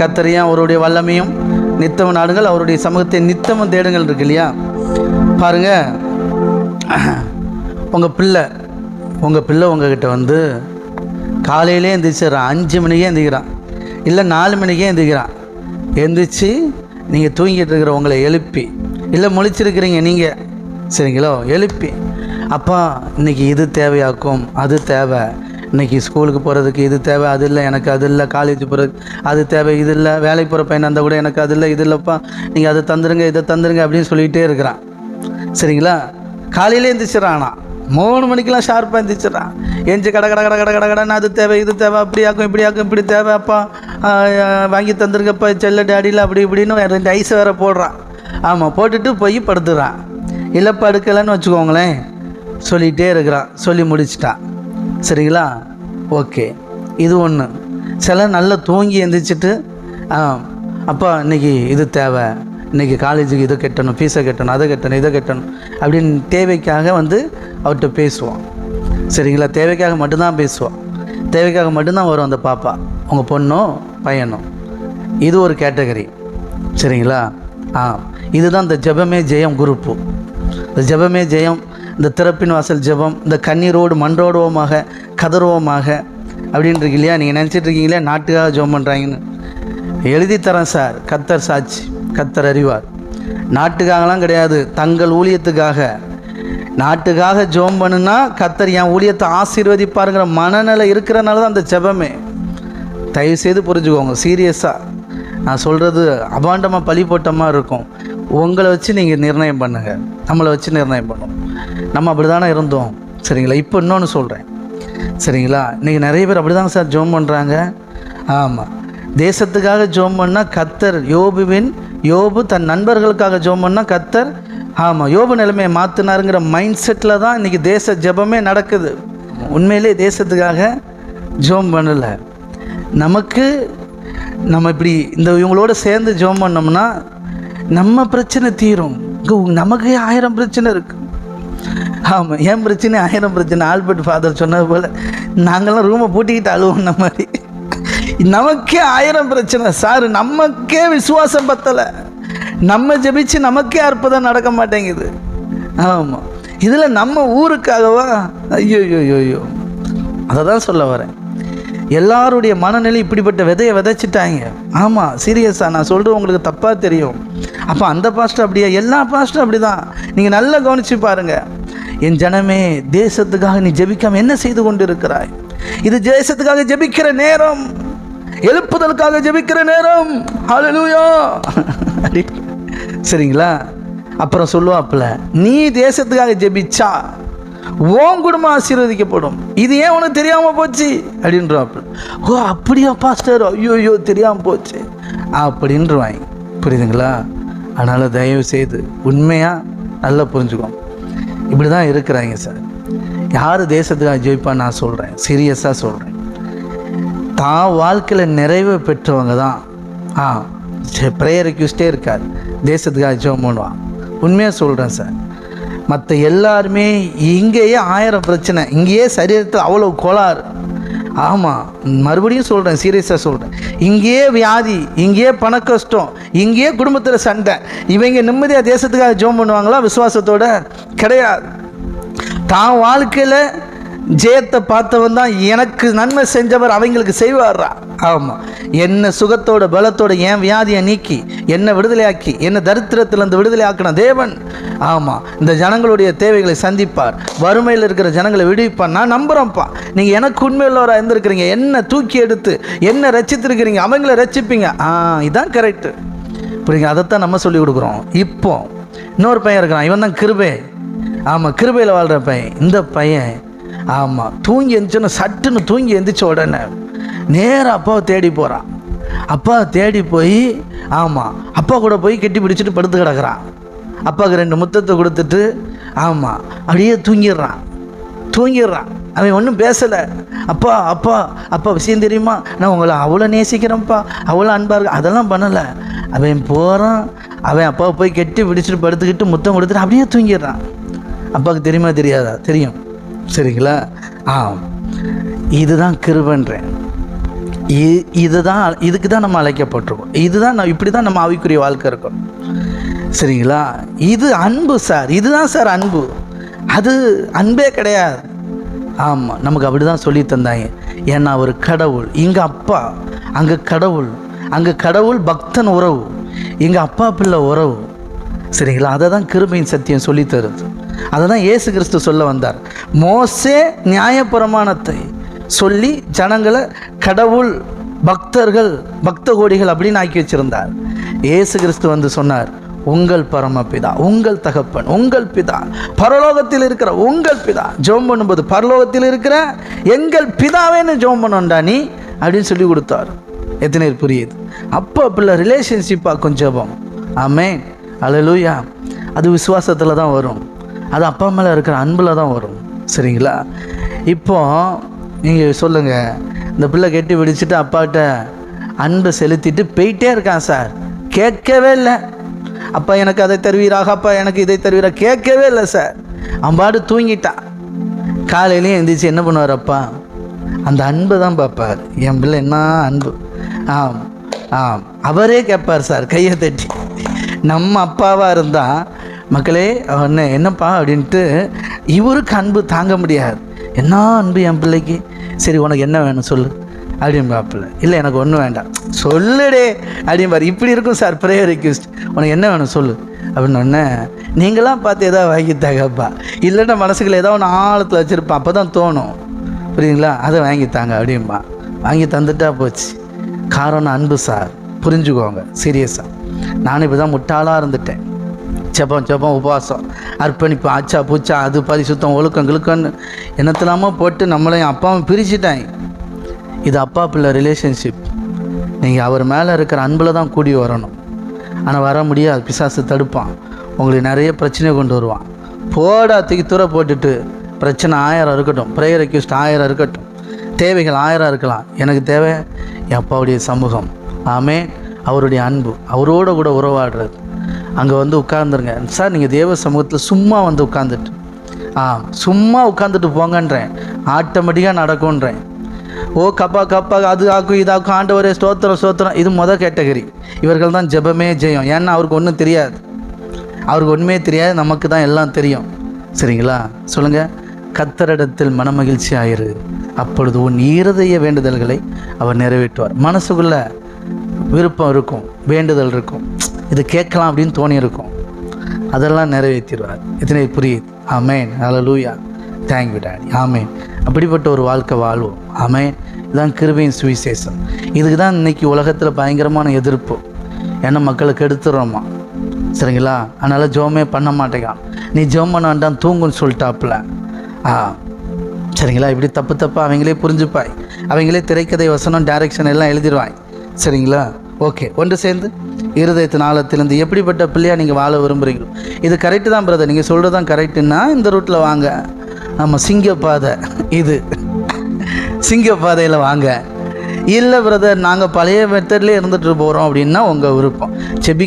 கத்தரையும் அவருடைய வல்லமையும் நித்தம் நாடுங்கள்? அவருடைய சமூகத்தை நித்தமும் தேடுங்கள் இருக்கு இல்லையா? பாருங்க. உங்கள் பிள்ளை உங்கள் பிள்ளை உங்ககிட்ட வந்து காலையிலே எந்திரிச்சிடறான் அஞ்சு மணிக்கே எந்திரிக்கிறான். இல்லை நாலு மணிக்கே எந்திரிக்கிறான். எந்திரிச்சு நீங்கள் தூங்கிட்டு இருக்கிற உங்களை எழுப்பி இல்லை முழிச்சிருக்கிறீங்க நீங்கள் சரிங்களோ? எழுப்பி. அப்பா இன்னைக்கு இது தேவையாக்கும் அது தேவை. இன்றைக்கி ஸ்கூலுக்கு போகிறதுக்கு இது தேவை அது இல்லை எனக்கு அது இல்லை காலேஜ் போகிறதுக்கு அது தேவை இது இல்லை வேலைக்கு போகிற பையன் அந்த கூட எனக்கு அது இல்லை இது இல்லைப்பா நீங்கள் அதை தந்துருங்க இதை தந்துருங்க அப்படின்னு சொல்லிகிட்டே இருக்கிறான். சரிங்களா? காலையிலே எந்திரிச்சிடறான். மூணு மணிக்கெல்லாம் ஷார்ப்பாக எந்திரிச்சிடறான். எஞ்சி கட கட கட கட கட கடன்னு அது தேவை இது தேவை அப்படியாக்கும் இப்படியாக்கும் இப்படி தேவை அப்பா வாங்கி தந்துருக்கப்பா செல்ல டேடியில் அப்படி இப்படின்னு ரெண்டு ஐஸ் வேற போடுறான். ஆமாம் போட்டுட்டு போய் படுத்துறான். இல்லை படுக்கலைன்னு வச்சுக்கோங்களேன். சொல்லிகிட்டே இருக்கிறான். சொல்லி முடிச்சிட்டான். சரிங்களா? ஓகே. இது ஒன்று சில நல்லா தூங்கி எந்திரிச்சிட்டு ஆ அப்பா இன்னைக்கு இது தேவை. இன்றைக்கி காலேஜுக்கு இதை கட்டணும் ஃபீஸை கட்டணும் அதை கட்டணும் இதை கட்டணும் அப்படின்னு தேவைக்காக வந்து அவர்கிட்ட பேசுவோம். சரிங்களா? தேவைக்காக மட்டும்தான் பேசுவோம். தேவைக்காக மட்டும்தான் வரும் அந்த பாப்பா. உங்கள் பொண்ணும் பையனும் இது ஒரு கேட்டகரி. சரிங்களா? ஆ இதுதான் இந்த ஜெபமே ஜெயம் குரூப்பு. இந்த ஜெபமே ஜெயம் இந்த திறப்பின் வாசல் ஜெபம் இந்த கண்ணீரோடு மன்றோடுவோமாக கதறுவோமாக அப்படின்னு இருக்கு இல்லையா? நீங்கள் நினச்சிட்டு இருக்கீங்களா நாட்டுக்காக ஜெபம் பண்ணுறாங்கன்னு எழுதி தரேன் சார் கத்தர் சாட்சி கத்தர் அறிவார். நாட்டுக்காகலாம் கிடையாது தங்கள் ஊழியத்துக்காக. நாட்டுக்காக ஜோம் பண்ணுனா கத்தர் என் ஊழியத்தை ஆசீர்வதிப்பாருங்கிற மனநிலை இருக்கிறனால தான் அந்த ஜெபமே. தயவுசெய்து புரிஞ்சுக்கோங்க சீரியஸாக நான் சொல்கிறது அபாண்டமாக பழி போட்ட மாதிரி இருக்கும். உங்களை வச்சு நீங்கள் நிர்ணயம் பண்ணுங்கள் நம்மளை வச்சு நிர்ணயம் பண்ணும். நம்ம அப்படி தானே இருந்தோம். சரிங்களா? இப்போ இன்னொன்று சொல்கிறேன் சரிங்களா? இன்றைக்கி நிறைய பேர் அப்படி தாங்க சார் ஜோம் பண்ணுறாங்க ஆமாம் தேசத்துக்காக ஜோம் பண்ணால் கத்தர் யோபுவின் யோபு தன் நண்பர்களுக்காக ஜோம் பண்ணால் கத்தர் ஆமாம் யோபு நிலைமையை மாற்றினாருங்கிற மைண்ட் செட்டில் தான் இன்றைக்கி தேச ஜெபமே நடக்குது. உண்மையிலே தேசத்துக்காக ஜோம் பண்ணலை. நமக்கு நம்ம இப்படி இந்த இவங்களோட சேர்ந்து ஜோம் பண்ணோம்னா நம்ம பிரச்சனை தீரும். நமக்கு ஆயிரம் பிரச்சனை இருக்கு. ஆமாம் என் பிரச்சனை ஆயிரம் பிரச்சனை. ஆல்பர்ட் ஃபாதர் சொன்னது போல் நாங்களாம் ரூமை பூட்டிக்கிட்டு அழுவோம் இந்த மாதிரி. நமக்கே ஆயிரம் பிரச்சனை. சார் நமக்கே விசுவாசம் பத்தலை. நம்ம ஜெபிச்சு நமக்கே அற்புதம் நடக்க மாட்டேங்குது. ஆமாம் இதில் நம்ம ஊருக்காகவா? ஐயோ ஐயோ ஐயோ அதை தான் சொல்ல வரேன். எல்லாருடைய மனநிலை இப்படிப்பட்ட விதையை விதைச்சிட்டாங்க. ஆமாம் சீரியஸாக நான் சொல்கிறது உங்களுக்கு தப்பாக தெரியும். அப்போ அந்த பாஸ்டர் அப்படியா? எல்லா பாஸ்டரும் அப்படி தான் நீங்கள் நல்லா கவனித்து பாருங்கள் என் ஜனமே தேசத்துக்காக நீ ஜெபிக்காம என்ன செய்து கொண்டு இருக்கிறாய் இது தேசத்துக்காக ஜெபிக்கிற நேரம். எழுப்புதலுக்காக ஜெபிக்கிற நேரம். ஹalleluya சரிங்களா? அப்புறம் சொல்லுவாப்புல நீ தேசத்துக்காக ஜெபிச்சா ஓன் குடும்பம் ஆசீர்வதிக்கப்படும். இது ஏன் உனக்கு தெரியாம போச்சு? அப்படின்றாப்புல. ஓ அப்படியா பாஸ்டர் ஐயோ ஐயோ தெரியாம போச்சு. அப்படின்றவாங்க புரியுதுங்களா? அதனால் தயவு செய்து உண்மையாக நல்லா புரிஞ்சுக்கோங்க. இப்படி தான் இருக்கிறாங்க சார் யார் தேசத்துக்காக ஜெயிப்பான்னு நான் சொல்கிறேன் சீரியஸாக சொல்கிறேன் தான் வாழ்க்கையில் நிறைவு பெற்றவங்க தான். ஆ ப்ரேயர் ரெக்யூஸ்டே இருக்கார். தேசத்துக்காக ஜெபம் பண்ணுவான். உண்மையாக சொல்கிறேன் சார் மற்ற எல்லாருமே இங்கேயே ஆயிரம் பிரச்சனை. இங்கேயே சரீரத்தில் அவ்வளோ கோளாறு. ஆமாம் மறுபடியும் சொல்கிறேன் சீரியஸாக சொல்கிறேன் இங்கேயே வியாதி இங்கேயே பண கஷ்டம் இங்கேயே குடும்பத்தில் சண்டை. இவங்க நிம்மதியாக தேசத்துக்காக ஜோம் பண்ணுவாங்களா? விசுவாசத்தோட கிடையாது. தான் வாழ்க்கையில் ஜெயத்தை பார்த்தவன் தான் எனக்கு நன்மை செஞ்சவர் அவங்களுக்கு செய்வாரா ஆமாம் என்ன சுகத்தோட பலத்தோட என் வியாதியை நீக்கி என்னை விடுதலையாக்கி என்ன தரித்திரத்திலிருந்து விடுதலை ஆக்கின தேவன். ஆமாம் இந்த ஜனங்களுடைய தேவைகளை சந்திப்பார். வறுமையில் இருக்கிற ஜனங்களை விடுவிப்பார். நான் நம்புகிறேன்ப்பா நீங்கள் எனக்கு உண்மையுள்ளவராக இருந்திருக்கிறீங்க. என்ன தூக்கி எடுத்து என்ன ரச்சித்திருக்கிறீங்க. அவங்கள ரச்சிப்பீங்க. ஆ இதான் கரெக்டு புரியுங்க அதைத்தான் நம்ம சொல்லி கொடுக்குறோம். இப்போ இன்னொரு பையன் இருக்கிறான். இவன் தான் கிருபே. ஆமாம் கிருபையில் வாழ்கிற பையன். இந்த பையன் ஆமாம் தூங்கி எழுந்துச்சுன்னு சட்டுன்னு தூங்கி எந்திரிச்ச உடனே நேராக அப்பாவை தேடி போகிறான் அப்பா தேடி போய் ஆமாம் அப்பா கூட போய் கெட்டி பிடிச்சிட்டு படுத்து கிடக்குறான். அப்பாவுக்கு ரெண்டு முத்தத்தை கொடுத்துட்டு ஆமாம் அப்படியே தூங்கிடுறான். தூங்கிடுறான். அவன் ஒன்றும் பேசலை. அப்பா அப்பா அப்பா விஷயம் தெரியுமா? நான் உங்களை அவ்வளோ நேசிக்கிறேன்ப்பா அவ்வளோ அன்பாக இருக்கு அதெல்லாம் பண்ணலை. அவன் போகிறான் அவன் அப்பாவை போய் கெட்டி பிடிச்சிட்டு படுத்துக்கிட்டு முத்தம் கொடுத்துட்டு அப்படியே தூங்கிடுறான். அப்பாவுக்கு தெரியுமா தெரியாதா? தெரியும். சரிங்களா? ஆ இதுதான் கிருபன்றேன். இது இதுதான் இதுக்கு தான் நம்ம அழைக்கப்பட்டிருக்கோம். இதுதான் நான் இப்படி தான் நம்ம ஆவிக்குரிய வாழ்க்கை இருக்கணும் சரிங்களா? இது அன்பு சார். இதுதான் சார் அன்பு. அது அன்பே கிடையாது. ஆமாம் நமக்கு அப்படி தான் சொல்லி தந்தாங்க. ஏன்னா ஒரு கடவுள் இங்கே அப்பா அங்கே கடவுள் அங்கே கடவுள் பக்தன் உறவு எங்கள் அப்பா பிள்ளை உறவு. சரிங்களா? அதை தான் கிருபையின் சத்தியம் சொல்லி தருது அதை தான் இயேசு கிறிஸ்து சொல்ல வந்தார். மோசே நியாயப்பிரமாணத்தை சொல்லி ஜனங்களை கடவுள் பக்தர்கள் பக்த கோடிகள் அப்படின்னு ஆக்கி வச்சிருந்தார். இயேசு கிறிஸ்து வந்து சொன்னார் உங்கள் பரமபிதா உங்கள் தகப்பன் உங்கள் பிதா பரலோகத்தில் இருக்கிற உங்கள் பிதா ஜோம் பண்ணும்போது பரலோகத்தில் இருக்கிற எங்கள் பிதாவேன்னு ஜோம் பண்ணோண்டா நீ? அப்படின்னு சொல்லி கொடுத்தார். எத்தனை பேர் புரியுது? அப்போ பிள்ளை ரிலேஷன்ஷிப்பாக கொஞ்சம் ஆமே அழலூயா அது விசுவாசத்தில் தான் வரும். அது அப்பா மேலே இருக்கிற அன்பில் தான் வரும். சரிங்களா? இப்போ நீங்கள் சொல்லுங்கள் இந்த பிள்ளை கெட்டி பிடிச்சிட்டு அப்பாட்ட அன்பை செலுத்திட்டு போயிட்டே இருக்கான் சார். கேட்கவே இல்லை. அப்பா எனக்கு அதை தருவீராக அப்பா எனக்கு இதை தருவீரா? கேட்கவே இல்லை சார். அம்பாடு தூங்கிட்டான் காலையிலையும் எந்திரிச்சு என்ன பண்ணுவார் அப்பா? அந்த அன்பு தான் பார்ப்பார். என் பிள்ளை என்ன அன்பு? ஆம் ஆம். அவரே கேட்பார் சார் கையை தட்டி. நம்ம அப்பாவாக இருந்தால் மக்களே அவன் என்னப்பா அப்படின்ட்டு இவருக்கு அன்பு தாங்க முடியாது. என்ன அன்பு என் பிள்ளைக்கு? சரி உனக்கு என்ன வேணும் சொல்லு. அப்படின்னு பார்ப்பில்ல இல்லை எனக்கு ஒன்றும் வேண்டாம். சொல்லுடே அப்படின்பார் இப்படி இருக்கும் சார் ப்ரேயர் ரிக்வெஸ்ட் உனக்கு என்ன வேணும் சொல்லு. அப்படின்னு ஒன்று நீங்களாம் பார்த்து எதாவது வாங்கித்தாங்கப்பா இல்லைன்னா மனசுக்குள்ள ஏதோ ஒன்று ஆழத்தில் வச்சுருப்பான் அப்போ தான் தோணும். புரியுங்களா அதை வாங்கித்தாங்க தாங்க அப்படிம்பா வாங்கி தந்துட்டா போச்சு. காரணம் அன்பு சார். புரிஞ்சுக்கோங்க. சீரியஸாக நானும் இப்போ தான் முட்டாளாக இருந்துட்டேன். ஜபம் ஜபம் உபவாசம் அர்ப்பணிப்பு ஆச்சா பூச்சா அது பரிசுத்தம் ஒழுக்கம் கிழுக்கன்னு என்னத்தலாமோ போட்டு நம்மளையும் அப்பாவும் பிரிச்சுட்டாங்க இது அப்பா பிள்ளை ரிலேஷன்ஷிப் நீங்கள் அவர் மேலே இருக்கிற அன்பில் தான் கூடி வரணும். ஆனால் வர முடியாது பிசாசு தடுப்பான். உங்களுக்கு நிறைய பிரச்சனை கொண்டு வருவான். போடா தூக்கி தூர போட்டுட்டு. பிரச்சனை ஆயிரம் இருக்கட்டும் ப்ரேயர் ரெக்யூஸ்ட் ஆயிரம் இருக்கட்டும். தேவைகள் ஆயிரம் இருக்கலாம். எனக்கு தேவை என் அப்பாவுடைய சமூகம். ஆமே அவருடைய அன்பு. அவரோட கூட உறவாடுறது. அங்கே வந்து உட்காந்துருங்க சார் நீங்கள் தேவ சமூகத்தில் சும்மா வந்து உட்காந்துட்டு ஆ சும்மா உட்காந்துட்டு போங்கன்றேன். ஆட்டோமேட்டிக்காக நடக்கும்ன்றேன். ஓ கப்பா கப்பா அது ஆக்கும் இதாக்கும் ஆண்டவரே ஸ்தோத்திரம் ஸ்தோத்திரம். இது மொதல் கேட்டகரி. இவர்கள் தான் ஜெபமே ஜெயம். ஏன்னா அவருக்கு ஒன்றும் தெரியாது. அவருக்கு ஒன்றுமே தெரியாது. நமக்கு தான் எல்லாம் தெரியும். சரிங்களா? சொல்லுங்கள் கத்தரிடத்தில் மனமகிழ்ச்சி ஆயிரு. அப்பொழுது உன் ஈரதய வேண்டுதல்களை அவர் நிறைவேற்றுவார். மனசுக்குள்ள விருப்பம் இருக்கும். வேண்டுதல் இருக்கும். இது கேட்கலாம் அப்படின்னு தோணியிருக்கும். அதெல்லாம் நிறைவேற்றிடுவார். இத்தனை புரியுது? Amen. Hallelujah. Thank you daddy amen. அப்படிப்பட்ட ஒரு வாழ்க்கை வாழ்வோம். ஆமேன். இதுதான் கிருபையின் சுவிசேஷம். இதுக்கு தான் இன்னைக்கு உலகத்தில் பயங்கரமான எதிர்ப்பு. ஏன்னா மக்களுக்கு எடுத்துடுறோமா? சரிங்களா? அதனால் ஜோமே பண்ண மாட்டேங்கான் நீ ஜோம் பண்ண வேண்டாம் தூங்குன்னு சொல்லிட்டாப்புல. ஆ. சரிங்களா? இப்படி தப்பு தப்பாக அவங்களே புரிஞ்சுப்பாய். அவங்களே திரைக்கதை வசனம் டைரக்ஷன் எல்லாம் எழுதிடுவாய். சரிங்களா? ஓகே ஒன்று சேர்ந்து இருதயத்தின் ஆழத்திலிருந்து எப்படிப்பட்ட பிள்ளையாக நீங்கள் வாழ விரும்புகிறீங்களோ இது கரெக்டு தான் பிரதர் நீங்கள் சொல்கிறது தான் கரெக்டுன்னா இந்த ரூட்டில் வாங்க. நம்ம சிங்கப்பாதை. இது. சிங்கப்பாதையில் வாங்க. இல்லை பிரதர் நாங்கள் பழைய மெத்தட்லேயே இருந்துட்டு போகிறோம் அப்படின்னா உங்கள் விருப்பம். செபி